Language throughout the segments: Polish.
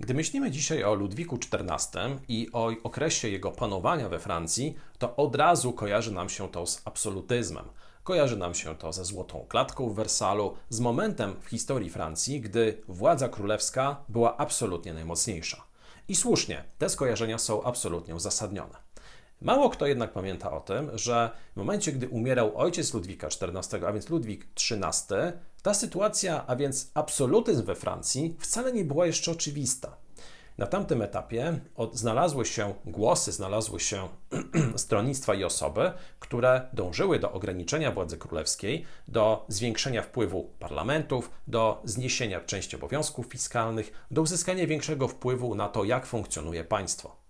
Gdy myślimy dzisiaj o Ludwiku XIV i o okresie jego panowania we Francji, to od razu kojarzy nam się to z absolutyzmem. Kojarzy nam się to ze złotą klatką w Wersalu, z momentem w historii Francji, gdy władza królewska była absolutnie najmocniejsza. I słusznie, te skojarzenia są absolutnie uzasadnione. Mało kto jednak pamięta o tym, że w momencie, gdy umierał ojciec Ludwika XIV, a więc Ludwik XIII, ta sytuacja, a więc absolutyzm we Francji, wcale nie była jeszcze oczywista. Na tamtym etapie znalazły się głosy, znalazły się stronnictwa i osoby, które dążyły do ograniczenia władzy królewskiej, do zwiększenia wpływu parlamentów, do zniesienia części obowiązków fiskalnych, do uzyskania większego wpływu na to, jak funkcjonuje państwo.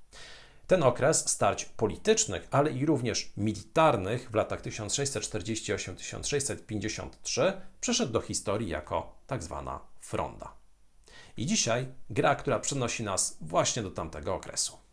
Ten okres starć politycznych, ale i również militarnych w latach 1648-1653 przeszedł do historii jako tak zwana fronda. I dzisiaj gra, która przenosi nas właśnie do tamtego okresu.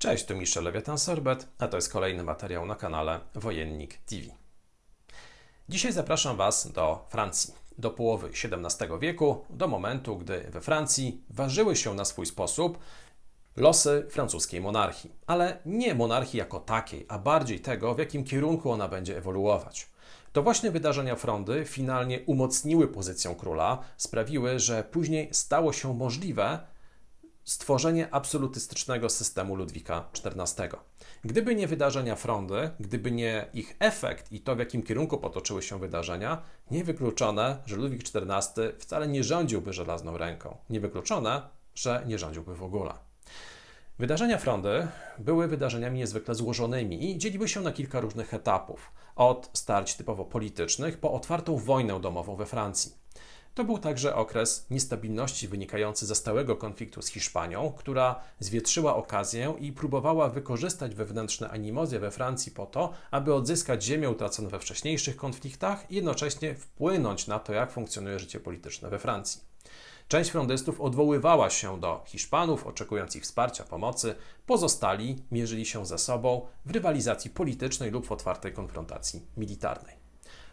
Cześć, tu Michel Lewiatan Sorbet, a to jest kolejny materiał na kanale Wojennik TV. Dzisiaj zapraszam Was do Francji, do połowy XVII wieku, do momentu, gdy we Francji ważyły się na swój sposób losy francuskiej monarchii, ale nie monarchii jako takiej, a bardziej tego, w jakim kierunku ona będzie ewoluować. To właśnie wydarzenia frondy finalnie umocniły pozycję króla, sprawiły, że później stało się możliwe stworzenie absolutystycznego systemu Ludwika XIV. Gdyby nie wydarzenia frondy, gdyby nie ich efekt i to, w jakim kierunku potoczyły się wydarzenia, niewykluczone, że Ludwik XIV wcale nie rządziłby żelazną ręką. Niewykluczone, że nie rządziłby w ogóle. Wydarzenia frondy były wydarzeniami niezwykle złożonymi i dzieliły się na kilka różnych etapów. Od starć typowo politycznych po otwartą wojnę domową we Francji. To był także okres niestabilności wynikający ze stałego konfliktu z Hiszpanią, która zwietrzyła okazję i próbowała wykorzystać wewnętrzne animozje we Francji po to, aby odzyskać ziemię utraconą we wcześniejszych konfliktach i jednocześnie wpłynąć na to, jak funkcjonuje życie polityczne we Francji. Część frondystów odwoływała się do Hiszpanów, oczekując ich wsparcia, pomocy. Pozostali mierzyli się ze sobą w rywalizacji politycznej lub w otwartej konfrontacji militarnej.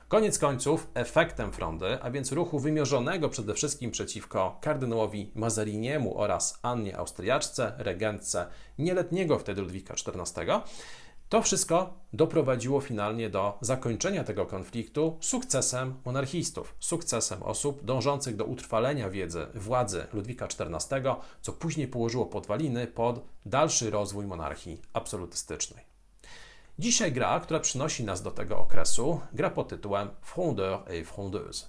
Koniec końców, efektem frondy, a więc ruchu wymierzonego przede wszystkim przeciwko kardynałowi Mazariniemu oraz Annie Austriaczce, regentce nieletniego wtedy Ludwika XIV, to wszystko doprowadziło finalnie do zakończenia tego konfliktu sukcesem monarchistów, sukcesem osób dążących do utrwalenia wiedzy, władzy Ludwika XIV, co później położyło podwaliny pod dalszy rozwój monarchii absolutystycznej. Dzisiaj gra, która przynosi nas do tego okresu, gra pod tytułem Frondeur et Frondeuse.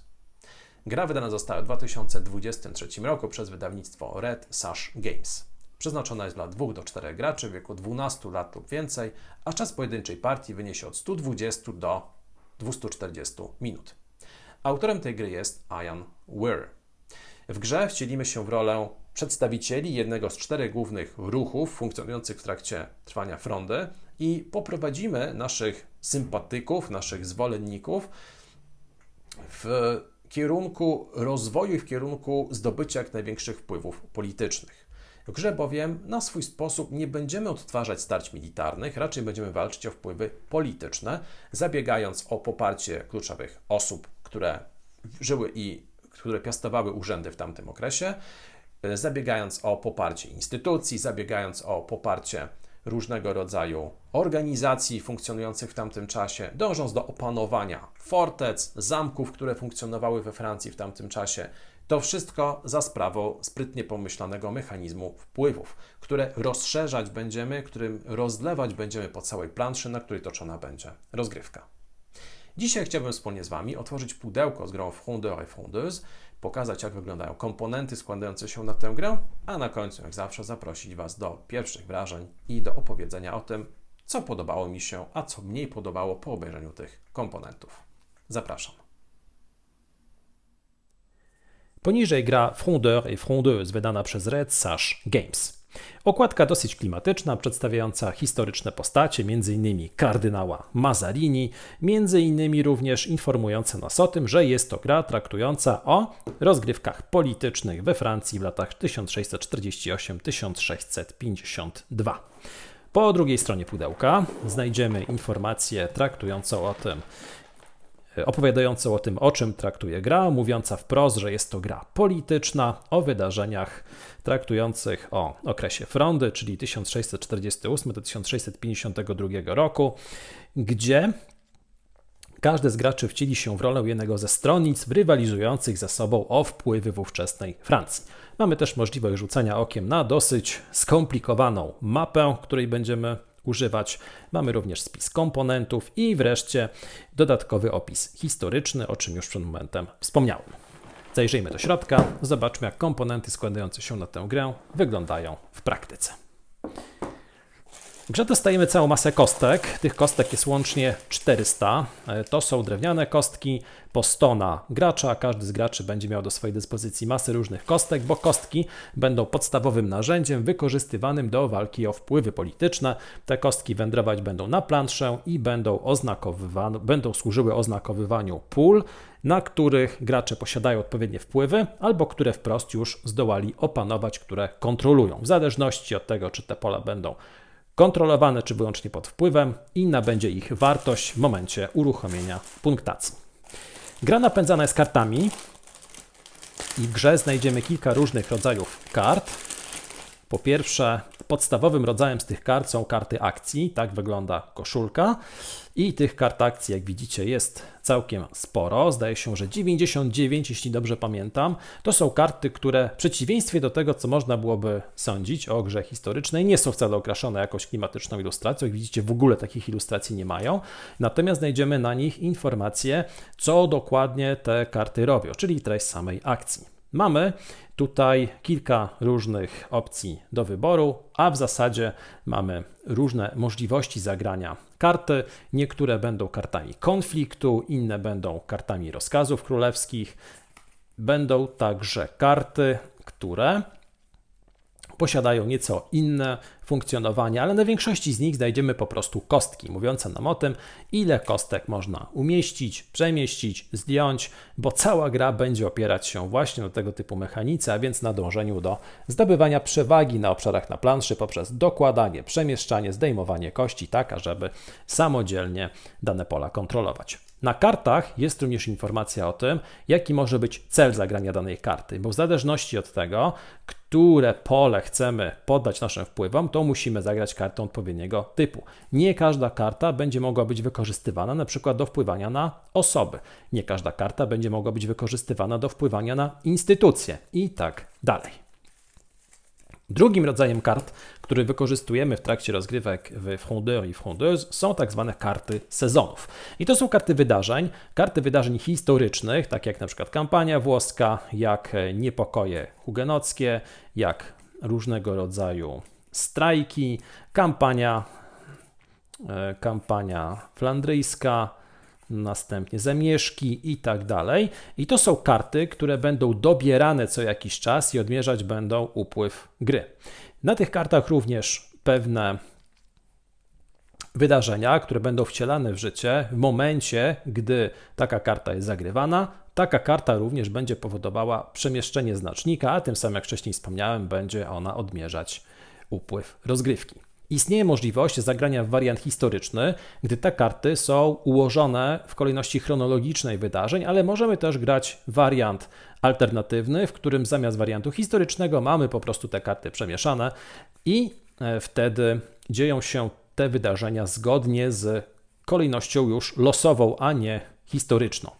Gra wydana została w 2023 roku przez wydawnictwo Red Sash Games. Przeznaczona jest dla 2 do 4 graczy w wieku 12 lat lub więcej, a czas pojedynczej partii wyniesie od 120 do 240 minut. Autorem tej gry jest Ian Weir. W grze wcielimy się w rolę przedstawicieli jednego z czterech głównych ruchów funkcjonujących w trakcie trwania frondy i poprowadzimy naszych sympatyków, naszych zwolenników w kierunku rozwoju i w kierunku zdobycia jak największych wpływów politycznych. Grze bowiem na swój sposób nie będziemy odtwarzać starć militarnych, raczej będziemy walczyć o wpływy polityczne, zabiegając o poparcie kluczowych osób, które żyły i które piastowały urzędy w tamtym okresie, zabiegając o poparcie instytucji, zabiegając o poparcie różnego rodzaju organizacji funkcjonujących w tamtym czasie, dążąc do opanowania fortec, zamków, które funkcjonowały we Francji w tamtym czasie. To wszystko za sprawą sprytnie pomyślanego mechanizmu wpływów, które rozszerzać będziemy, którym rozlewać będziemy po całej planszy, na której toczona będzie rozgrywka. Dzisiaj chciałbym wspólnie z Wami otworzyć pudełko z grą Frondeur et Frondeuse, pokazać jak wyglądają komponenty składające się na tę grę, a na końcu jak zawsze zaprosić Was do pierwszych wrażeń i do opowiedzenia o tym, co podobało mi się, a co mniej podobało po obejrzeniu tych komponentów. Zapraszam. Poniżej gra Frondeur et Frondeuse wydana przez Red Sash Games. Okładka dosyć klimatyczna, przedstawiająca historyczne postacie, m.in. kardynała Mazarini, m.in. również informująca nas o tym, że jest to gra traktująca o rozgrywkach politycznych we Francji w latach 1648-1652. Po drugiej stronie pudełka znajdziemy informację traktującą o tym, opowiadającą o tym, o czym traktuje gra, mówiąca wprost, że jest to gra polityczna o wydarzeniach traktujących o okresie frondy, czyli 1648 do 1652 roku, gdzie każdy z graczy wcieli się w rolę jednego ze stronnic rywalizujących ze sobą o wpływy w ówczesnej Francji. Mamy też możliwość rzucania okiem na dosyć skomplikowaną mapę, której będziemy używać. Mamy również spis komponentów i wreszcie dodatkowy opis historyczny, o czym już przed momentem wspomniałem. Zajrzyjmy do środka, zobaczmy jak komponenty składające się na tę grę wyglądają w praktyce. W grze dostajemy całą masę kostek. Tych kostek jest łącznie 400. E, to są drewniane kostki po 100 na gracza. Każdy z graczy będzie miał do swojej dyspozycji masę różnych kostek, bo kostki będą podstawowym narzędziem wykorzystywanym do walki o wpływy polityczne. Te kostki wędrować będą na planszę i będą, oznakowywane, będą służyły oznakowywaniu pól, na których gracze posiadają odpowiednie wpływy, albo które wprost już zdołali opanować, które kontrolują. W zależności od tego, czy te pola będą kontrolowane czy wyłącznie pod wpływem, inna będzie ich wartość w momencie uruchomienia punktacji. Gra napędzana jest kartami i w grze znajdziemy kilka różnych rodzajów kart. Po pierwsze, podstawowym rodzajem z tych kart są karty akcji, tak wygląda koszulka. I tych kart akcji, jak widzicie, jest całkiem sporo. Zdaje się, że 99, jeśli dobrze pamiętam. To są karty, które w przeciwieństwie do tego, co można byłoby sądzić o grze historycznej, nie są wcale okraszone jakąś klimatyczną ilustracją. Jak widzicie, w ogóle takich ilustracji nie mają. Natomiast znajdziemy na nich informacje, co dokładnie te karty robią, czyli treść samej akcji. Mamy tutaj kilka różnych opcji do wyboru, a w zasadzie mamy różne możliwości zagrania karty. Niektóre będą kartami konfliktu, inne będą kartami rozkazów królewskich. Będą także karty, które posiadają nieco inne funkcjonowanie, ale na większości z nich znajdziemy po prostu kostki, mówiące nam o tym, ile kostek można umieścić, przemieścić, zdjąć, bo cała gra będzie opierać się właśnie na tego typu mechanice, a więc na dążeniu do zdobywania przewagi na obszarach na planszy poprzez dokładanie, przemieszczanie, zdejmowanie kości, tak ażeby samodzielnie dane pola kontrolować. Na kartach jest również informacja o tym, jaki może być cel zagrania danej karty, bo w zależności od tego, które pole chcemy poddać naszym wpływom, to musimy zagrać kartę odpowiedniego typu. Nie każda karta będzie mogła być wykorzystywana na przykład do wpływania na osoby. Nie każda karta będzie mogła być wykorzystywana do wpływania na instytucje i tak dalej. Drugim rodzajem kart, który wykorzystujemy w trakcie rozgrywek w Frondeur i Frondeuse, są tak zwane karty sezonów. I to są karty wydarzeń, karty wydarzeń historycznych, tak jak na przykład kampania włoska, jak niepokoje hugenockie, jak różnego rodzaju strajki, kampania, e, kampania flandryjska, następnie zamieszki i tak dalej. I to są karty, które będą dobierane co jakiś czas i odmierzać będą upływ gry. Na tych kartach również pewne wydarzenia, które będą wcielane w życie w momencie, gdy taka karta jest zagrywana. Taka karta również będzie powodowała przemieszczenie znacznika, a tym samym, jak wcześniej wspomniałem, będzie ona odmierzać upływ rozgrywki. Istnieje możliwość zagrania w wariant historyczny, gdy te karty są ułożone w kolejności chronologicznej wydarzeń, ale możemy też grać wariant alternatywny, w którym zamiast wariantu historycznego mamy po prostu te karty przemieszane i e, wtedy dzieją się te wydarzenia zgodnie z kolejnością już losową, a nie historyczną.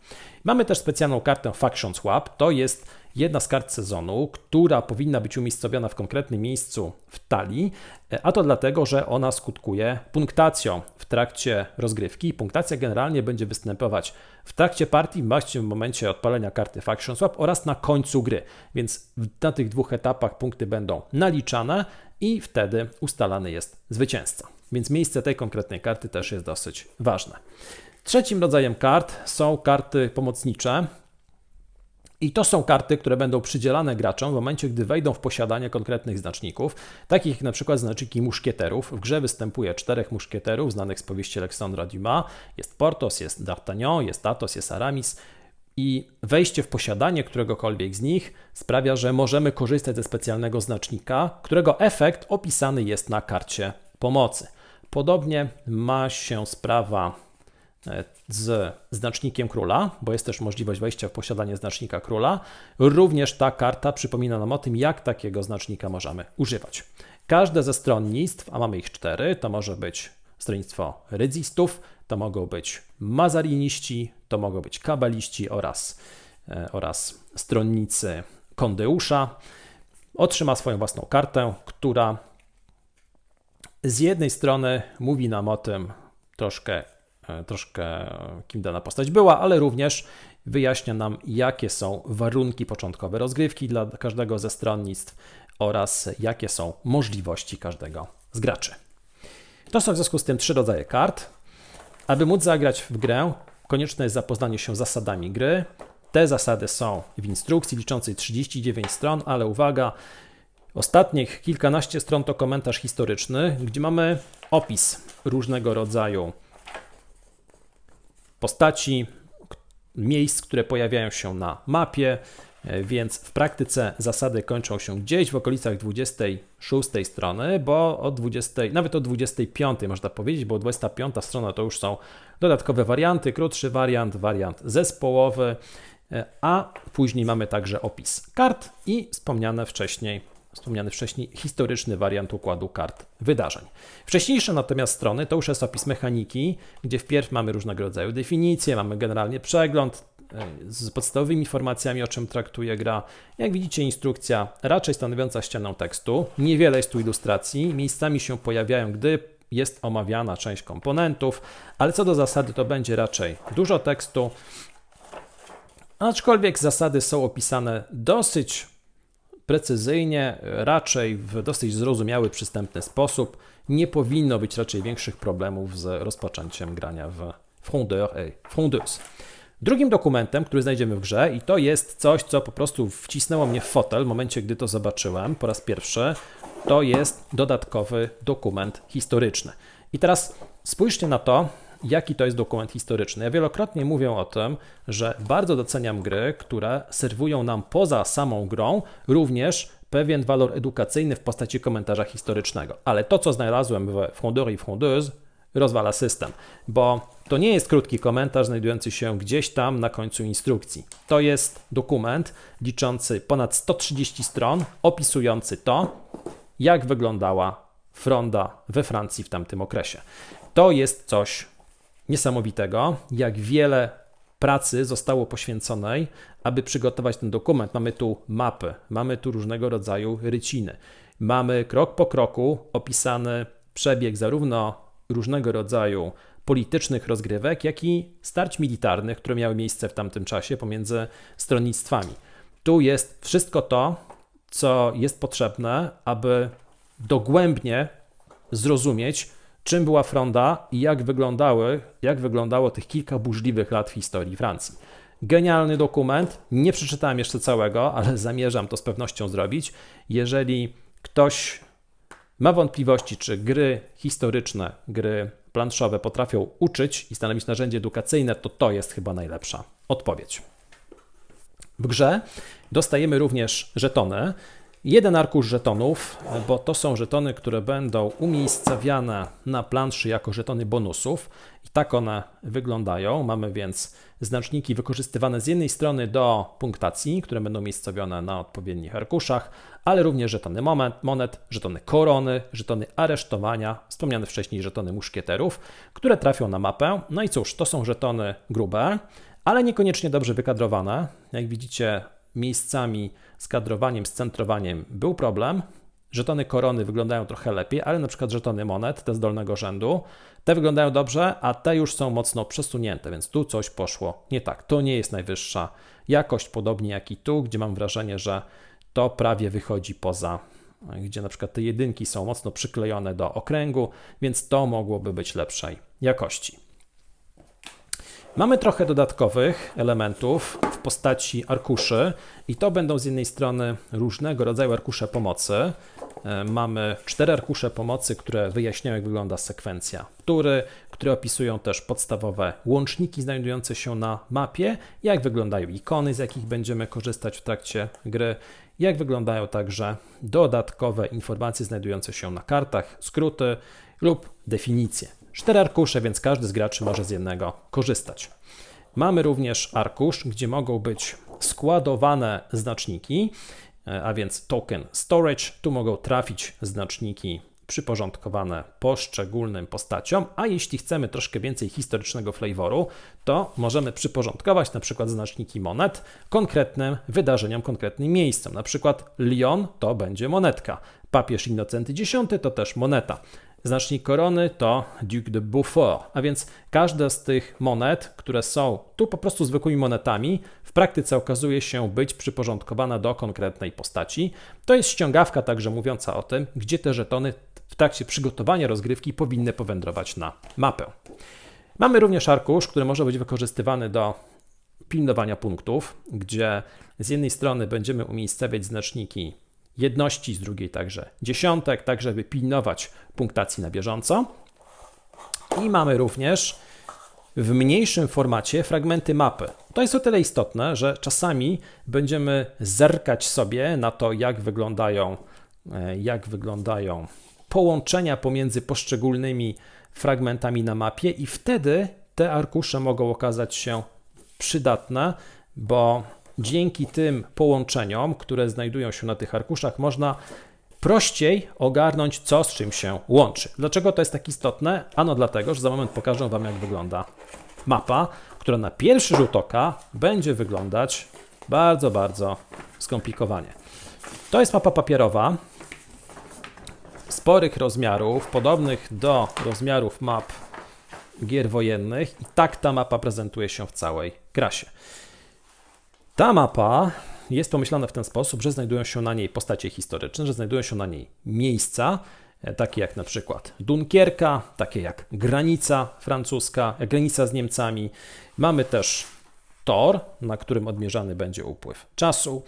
Mamy też specjalną kartę Faction Swap. To jest jedna z kart sezonu, która powinna być umiejscowiona w konkretnym miejscu w talii, a to dlatego, że ona skutkuje punktacją w trakcie rozgrywki. Punktacja generalnie będzie występować w trakcie partii, w momencie odpalenia karty Faction Swap oraz na końcu gry. Więc na tych dwóch etapach punkty będą naliczane i wtedy ustalany jest zwycięzca. Więc miejsce tej konkretnej karty też jest dosyć ważne. Trzecim rodzajem kart są karty pomocnicze. I to są karty, które będą przydzielane graczom w momencie, gdy wejdą w posiadanie konkretnych znaczników, takich jak na przykład znaczniki muszkieterów. W grze występuje czterech muszkieterów znanych z powieści Aleksandra Dumas. Jest Portos, jest D'Artagnan, jest Athos, jest Aramis. I wejście w posiadanie któregokolwiek z nich sprawia, że możemy korzystać ze specjalnego znacznika, którego efekt opisany jest na karcie pomocy. Podobnie ma się sprawa z znacznikiem króla, bo jest też możliwość wejścia w posiadanie znacznika króla. Również ta karta przypomina nam o tym, jak takiego znacznika możemy używać. Każde ze stronnictw, a mamy ich cztery, to może być stronnictwo rydzistów, to mogą być mazariniści, to mogą być kabaliści oraz, e, oraz stronnicy Kondeusza. Otrzyma swoją własną kartę, która z jednej strony mówi nam o tym troszkę, e, troszkę kim dana postać była, ale również wyjaśnia nam, jakie są warunki początkowe rozgrywki dla każdego ze stronnictw oraz jakie są możliwości każdego z graczy. To są w związku z tym trzy rodzaje kart. Aby móc zagrać w grę, konieczne jest zapoznanie się z zasadami gry. Te zasady są w instrukcji liczącej 39 stron, ale uwaga, ostatnich kilkanaście stron to komentarz historyczny, gdzie mamy opis różnego rodzaju postaci, miejsc, które pojawiają się na mapie, E, więc w praktyce zasady kończą się gdzieś w okolicach 26 strony, bo od 20, nawet od 25 można powiedzieć, bo 25 strona to już są dodatkowe warianty, krótszy wariant, wariant zespołowy, e, a później mamy także opis kart i wspomniane wcześniej wspomniany wcześniej historyczny wariant układu kart wydarzeń. Wcześniejsze natomiast strony to już jest opis mechaniki, gdzie wpierw mamy różnego rodzaju definicje, mamy generalnie przegląd, E, z podstawowymi informacjami, o czym traktuje gra. Jak widzicie, instrukcja raczej stanowiąca ścianę tekstu. Niewiele jest tu ilustracji, miejscami się pojawiają, gdy jest omawiana część komponentów, ale co do zasady, to będzie raczej dużo tekstu. Aczkolwiek zasady są opisane dosyć precyzyjnie, raczej w dosyć zrozumiały, przystępny sposób. Nie powinno być raczej większych problemów z rozpoczęciem grania w Frondeur et Frondeuse. Drugim dokumentem, który znajdziemy w grze, i to jest coś, co po prostu wcisnęło mnie w fotel w momencie, gdy to zobaczyłem po raz pierwszy, to jest dodatkowy dokument historyczny. I teraz spójrzcie na to, jaki to jest dokument historyczny. Ja wielokrotnie mówię o tym, że bardzo doceniam gry, które serwują nam poza samą grą również pewien walor edukacyjny w postaci komentarza historycznego. Ale to, co znalazłem w Frondeur i Frondeuse, rozwala system, bo to nie jest krótki komentarz znajdujący się gdzieś tam na końcu instrukcji. To jest dokument liczący ponad 130 stron, opisujący to, jak wyglądała fronda we Francji w tamtym okresie. To jest coś niesamowitego, jak wiele pracy zostało poświęconej, aby przygotować ten dokument. Mamy tu mapy, mamy tu różnego rodzaju ryciny. Mamy krok po kroku opisany przebieg zarówno różnego rodzaju politycznych rozgrywek, jak i starć militarnych, które miały miejsce w tamtym czasie pomiędzy stronnictwami. Tu jest wszystko to, co jest potrzebne, aby dogłębnie zrozumieć, czym była fronda i jak wyglądały, jak wyglądało tych kilka burzliwych lat w historii Francji. Genialny dokument. Nie przeczytałem jeszcze całego, ale zamierzam to z pewnością zrobić. Jeżeli ktoś ma wątpliwości, czy gry historyczne, gry planszowe potrafią uczyć i stanowić narzędzie edukacyjne, to to jest chyba najlepsza odpowiedź. W grze dostajemy również żetony. Jeden arkusz żetonów, bo to są żetony, które będą umiejscawiane na planszy jako żetony bonusów. I tak one wyglądają. Mamy więc znaczniki wykorzystywane z jednej strony do punktacji, które będą umiejscowione na odpowiednich arkuszach, ale również żetony moment, monet, żetony korony, żetony aresztowania, wspomniane wcześniej żetony muszkieterów, które trafią na mapę. No i cóż, to są żetony grube, ale niekoniecznie dobrze wykadrowane. Jak widzicie, miejscami z kadrowaniem, z centrowaniem był problem. Żetony korony wyglądają trochę lepiej, ale na przykład żetony monet, te z dolnego rzędu, te wyglądają dobrze, a te już są mocno przesunięte, więc tu coś poszło nie tak. To nie jest najwyższa jakość, podobnie jak i tu, gdzie mam wrażenie, że to prawie wychodzi poza, gdzie na przykład te jedynki są mocno przyklejone do okręgu, więc to mogłoby być lepszej jakości. Mamy trochę dodatkowych elementów w postaci arkuszy i to będą z jednej strony różnego rodzaju arkusze pomocy. E, Mamy cztery arkusze pomocy, które wyjaśniają, jak wygląda sekwencja tury, które opisują też podstawowe łączniki znajdujące się na mapie, jak wyglądają ikony, z jakich będziemy korzystać w trakcie gry, jak wyglądają także dodatkowe informacje znajdujące się na kartach, skróty lub definicje. Cztery arkusze, więc każdy z graczy może z jednego korzystać. Mamy również arkusz, gdzie mogą być składowane znaczniki, e, a więc token storage. Tu mogą trafić znaczniki przyporządkowane poszczególnym postaciom, a jeśli chcemy troszkę więcej historycznego flavoru, to możemy przyporządkować na przykład znaczniki monet konkretnym wydarzeniom, konkretnym miejscom. Na przykład Lyon to będzie monetka, papież Innocenty X to też moneta. Znacznik korony to Duc de Beaufort, a więc każda z tych monet, które są tu po prostu zwykłymi monetami, w praktyce okazuje się być przyporządkowana do konkretnej postaci. To jest ściągawka także mówiąca o tym, gdzie te żetony w trakcie przygotowania rozgrywki powinny powędrować na mapę. Mamy również arkusz, który może być wykorzystywany do pilnowania punktów, gdzie z jednej strony będziemy umiejscawiać znaczniki jedności, z drugiej także dziesiątek, tak żeby pilnować punktacji na bieżąco. I mamy również w mniejszym formacie fragmenty mapy. To jest o tyle istotne, że czasami będziemy zerkać sobie na to, jak wyglądają, e, jak wyglądają połączenia pomiędzy poszczególnymi fragmentami na mapie, i wtedy te arkusze mogą okazać się przydatne, bo dzięki tym połączeniom, które znajdują się na tych arkuszach, można prościej ogarnąć, co z czym się łączy. Dlaczego to jest tak istotne? Ano dlatego, że za moment pokażę Wam, jak wygląda mapa, która na pierwszy rzut oka będzie wyglądać bardzo, bardzo skomplikowanie. To jest mapa papierowa, sporych rozmiarów, podobnych do rozmiarów map gier wojennych i tak ta mapa prezentuje się w całej krasie. Ta mapa jest pomyślana w ten sposób, że znajdują się na niej postacie historyczne, że znajdują się na niej miejsca, e, takie jak na przykład Dunkierka, takie jak granica francuska, granica z Niemcami. Mamy też tor, na którym odmierzany będzie upływ czasu.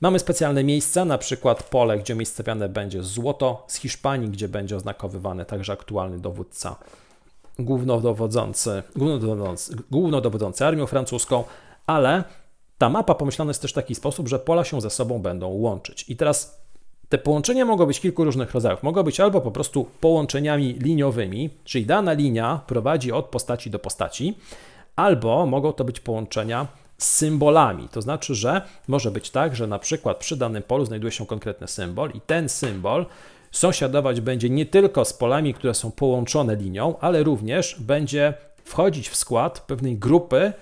Mamy specjalne miejsca, na przykład pole, gdzie umiejscowione będzie złoto z Hiszpanii, gdzie będzie oznakowywany także aktualny dowódca głównodowodzący, głównodowodzący, głównodowodzący armią francuską, ale ta mapa pomyślana jest też w taki sposób, że pola się ze sobą będą łączyć. I teraz te połączenia mogą być kilku różnych rodzajów. Mogą być albo po prostu połączeniami liniowymi, czyli dana linia prowadzi od postaci do postaci, albo mogą to być połączenia z symbolami. To znaczy, że może być tak, że na przykład przy danym polu znajduje się konkretny symbol i ten symbol sąsiadować będzie nie tylko z polami, które są połączone linią, ale również będzie wchodzić w skład pewnej grupy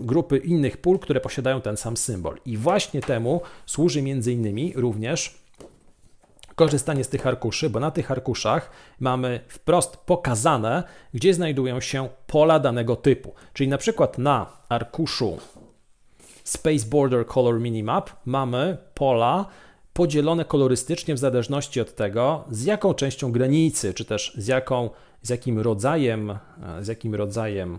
grupy innych pól, które posiadają ten sam symbol. I właśnie temu służy między innymi również korzystanie z tych arkuszy, bo na tych arkuszach mamy wprost pokazane, gdzie znajdują się pola danego typu. Czyli na przykład na arkuszu Space Border Color Minimap mamy pola podzielone kolorystycznie w zależności od tego, z jaką częścią granicy, czy też z, jaką, z jakim rodzajem, z jakim rodzajem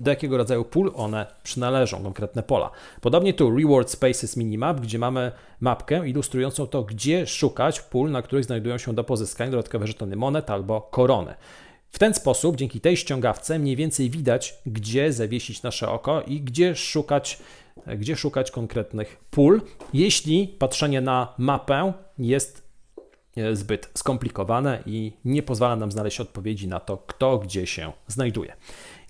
do jakiego rodzaju pól one przynależą, konkretne pola. Podobnie tu Reward Spaces Minimap, gdzie mamy mapkę ilustrującą to, gdzie szukać pól, na których znajdują się do pozyskania dodatkowe żetony monet albo korony. W ten sposób, dzięki tej ściągawce, mniej więcej widać, gdzie zawiesić nasze oko i gdzie szukać, gdzie szukać konkretnych pól, jeśli patrzenie na mapę jest e, zbyt skomplikowane i nie pozwala nam znaleźć odpowiedzi na to, kto gdzie się znajduje.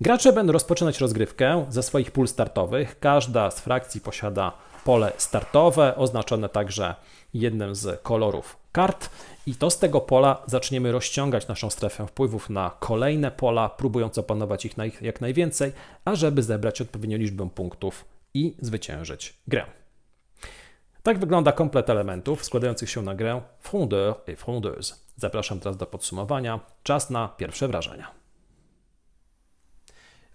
Gracze będą rozpoczynać rozgrywkę ze swoich pól startowych. Każda z frakcji posiada pole startowe, oznaczone także jednym z kolorów kart, i to z tego pola zaczniemy rozciągać naszą strefę wpływów na kolejne pola, próbując opanować ich jak najwięcej, ażeby zebrać odpowiednią liczbę punktów i zwyciężyć grę. Tak wygląda komplet elementów składających się na grę Frondeur et Frondeuse. Zapraszam teraz do podsumowania. Czas na pierwsze wrażenia.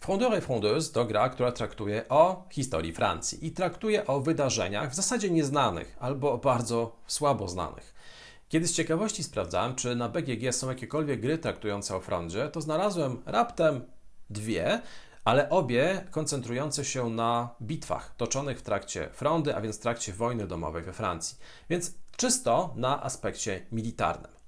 Frondeur et Frondeuse to gra, która traktuje o historii Francji i traktuje o wydarzeniach w zasadzie nieznanych albo bardzo słabo znanych. Kiedy z ciekawości sprawdzałem, czy na BGG są jakiekolwiek gry traktujące o Frondzie, to znalazłem raptem dwie, ale obie koncentrujące się na bitwach toczonych w trakcie frondy, a więc w trakcie wojny domowej we Francji. Więc czysto na aspekcie militarnym.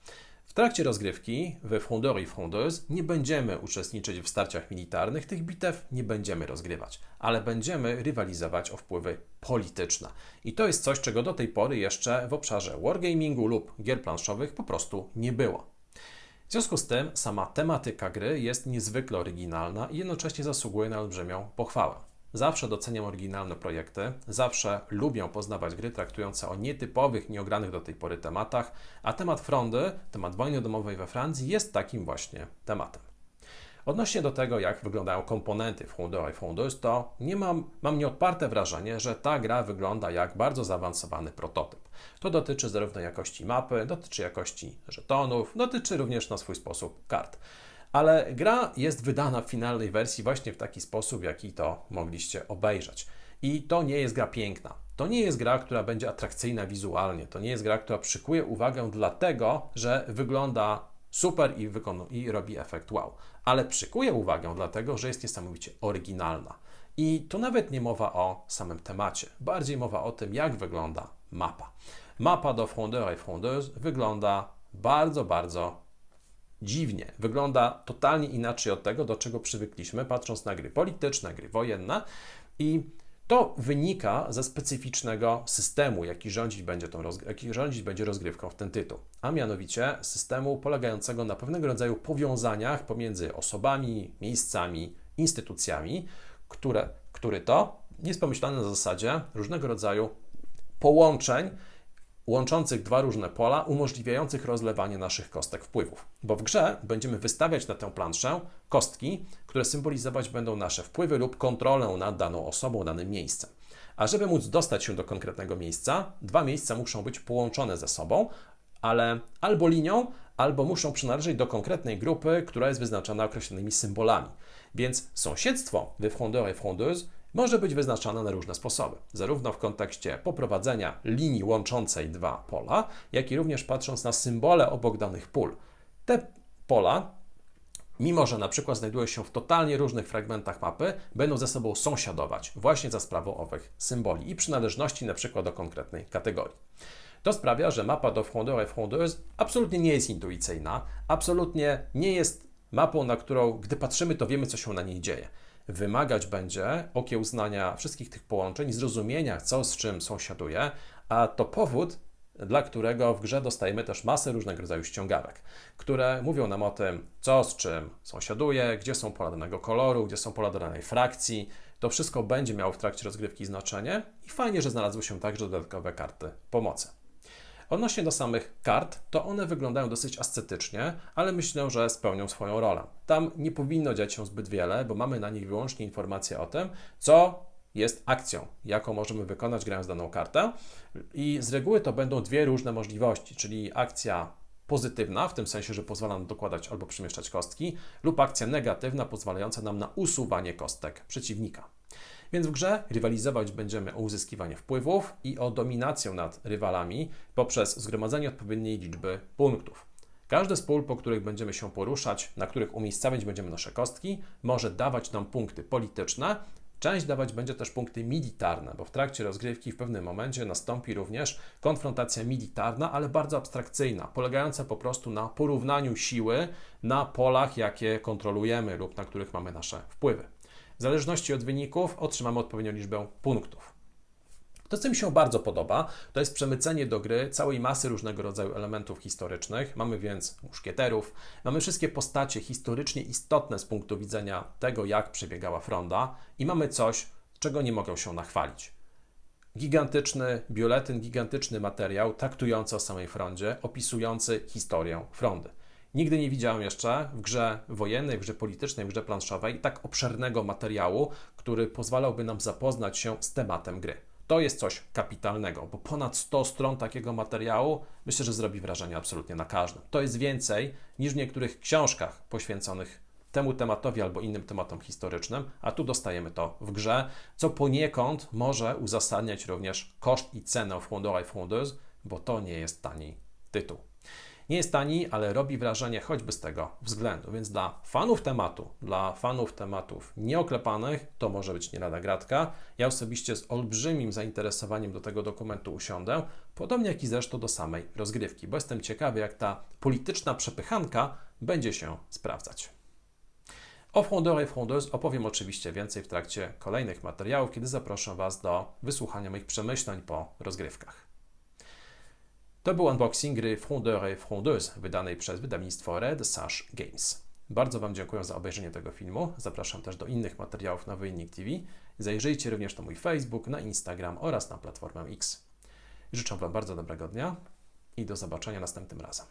W trakcie rozgrywki we Frondeur i Frondeuse nie będziemy uczestniczyć w starciach militarnych, tych bitew nie będziemy rozgrywać, ale będziemy rywalizować o wpływy polityczne. I to jest coś, czego do tej pory jeszcze w obszarze wargamingu lub gier planszowych po prostu nie było. W związku z tym sama tematyka gry jest niezwykle oryginalna i jednocześnie zasługuje na olbrzymią pochwałę. Zawsze doceniam oryginalne projekty, zawsze lubię poznawać gry traktujące o nietypowych, nieogranych do tej pory tematach, a temat frondy, temat wojny domowej we Francji jest takim właśnie tematem. Odnośnie do tego, jak wyglądają komponenty Frondeur i Frondeuse, to nie mam, mam nieodparte wrażenie, że ta gra wygląda jak bardzo zaawansowany prototyp. To dotyczy zarówno jakości mapy, dotyczy jakości żetonów, dotyczy również na swój sposób kart. Ale gra jest wydana w finalnej wersji właśnie w taki sposób, jaki to mogliście obejrzeć. I to nie jest gra piękna. To nie jest gra, która będzie atrakcyjna wizualnie. To nie jest gra, która przykuje uwagę dlatego, że wygląda super i, i robi efekt wow. Ale przykuje uwagę dlatego, że jest niesamowicie oryginalna. I tu nawet nie mowa o samym temacie, bardziej mowa o tym, jak wygląda mapa. Mapa do Frondeur et Frondeuse wygląda bardzo, bardzo dziwnie. Wygląda totalnie inaczej od tego, do czego przywykliśmy, patrząc na gry polityczne, gry wojenne. I to wynika ze specyficznego systemu, jaki rządzić będzie, tą jaki rządzić będzie rozgrywką w ten tytuł, a mianowicie systemu polegającego na pewnego rodzaju powiązaniach pomiędzy osobami, miejscami, instytucjami, które, który to jest pomyślany na zasadzie różnego rodzaju połączeń łączących dwa różne pola, umożliwiających rozlewanie naszych kostek wpływów. Bo w grze będziemy wystawiać na tę planszę kostki, które symbolizować będą nasze wpływy lub kontrolę nad daną osobą, danym miejscem. A żeby móc dostać się do konkretnego miejsca, dwa miejsca muszą być połączone ze sobą, ale albo linią, albo muszą przynależeć do konkretnej grupy, która jest wyznaczona określonymi symbolami. Więc sąsiedztwo we Frondeur et Frondeuse może być wyznaczana na różne sposoby, zarówno w kontekście poprowadzenia linii łączącej dwa pola, jak i również patrząc na symbole obok danych pól. Te pola mimo że na przykład znajdują się w totalnie różnych fragmentach mapy, będą ze sobą sąsiadować właśnie za sprawą owych symboli i przynależności na przykład do konkretnej kategorii. To sprawia, że mapa do Frondeur et Frondeuse absolutnie nie jest intuicyjna, absolutnie nie jest mapą, na którą gdy patrzymy, to wiemy, co się na niej dzieje wymagać będzie okiełznania wszystkich tych połączeń, zrozumienia, co z czym sąsiaduje, a to powód, dla którego w grze dostajemy też masę różnego rodzaju ściągawek, które mówią nam o tym, co z czym sąsiaduje, gdzie są pola danego koloru, gdzie są pola danej frakcji. To wszystko będzie miało w trakcie rozgrywki znaczenie i fajnie, że znalazły się także dodatkowe karty pomocy. Odnośnie do samych kart, to one wyglądają dosyć ascetycznie, ale myślę, że spełnią swoją rolę. Tam nie powinno dziać się zbyt wiele, bo mamy na nich wyłącznie informacje o tym, co jest akcją, jaką możemy wykonać grając daną kartę. I z reguły to będą dwie różne możliwości, czyli akcja pozytywna, w tym sensie, że pozwala nam dokładać albo przemieszczać kostki, lub akcja negatywna, pozwalająca nam na usuwanie kostek przeciwnika. Więc w grze rywalizować będziemy o uzyskiwanie wpływów i o dominację nad rywalami poprzez zgromadzenie odpowiedniej liczby punktów. Każde z pól, po których będziemy się poruszać, na których umiejscawiać będziemy nasze kostki, może dawać nam punkty polityczne. Część dawać będzie też punkty militarne, bo w trakcie rozgrywki w pewnym momencie nastąpi również konfrontacja militarna, ale bardzo abstrakcyjna, polegająca po prostu na porównaniu siły na polach, jakie kontrolujemy lub na których mamy nasze wpływy. Zależności od wyników otrzymamy odpowiednią liczbę punktów. To, co mi się bardzo podoba, to jest przemycenie do gry całej masy różnego rodzaju elementów historycznych. Mamy więc muszkieterów, mamy wszystkie postacie historycznie istotne z punktu widzenia tego, jak przebiegała fronda, i mamy coś, czego nie mogą się nachwalić. Gigantyczny bioletyn, gigantyczny materiał traktujący o samej frondzie, opisujący historię frondy. Nigdy nie widziałem jeszcze w grze wojennej, w grze politycznej, w grze planszowej tak obszernego materiału, który pozwalałby nam zapoznać się z tematem gry. To jest coś kapitalnego, bo ponad 100 stron takiego materiału myślę, że zrobi wrażenie absolutnie na każdym. To jest więcej niż w niektórych książkach poświęconych temu tematowi albo innym tematom historycznym, a tu dostajemy to w grze, co poniekąd może uzasadniać również koszt i cenę Frondeur et Frondeuse, bo to nie jest tani tytuł. Nie jest tani, ale robi wrażenie choćby z tego względu, więc dla fanów tematu, dla fanów tematów nieoklepanych, to może być nie lada gratka. Ja osobiście z olbrzymim zainteresowaniem do tego dokumentu usiądę, podobnie jak i zresztą do samej rozgrywki, bo jestem ciekawy, jak ta polityczna przepychanka będzie się sprawdzać. O Frondeur et Frondeuse opowiem oczywiście więcej w trakcie kolejnych materiałów, kiedy zaproszę Was do wysłuchania moich przemyśleń po rozgrywkach. To był unboxing gry Frondeur et Frondeuse, wydanej przez wydawnictwo Red Sash Games. Bardzo Wam dziękuję za obejrzenie tego filmu. Zapraszam też do innych materiałów na Wynik TV. Zajrzyjcie również na mój Facebook, na Instagram oraz na platformę X. Życzę Wam bardzo dobrego dnia i do zobaczenia następnym razem.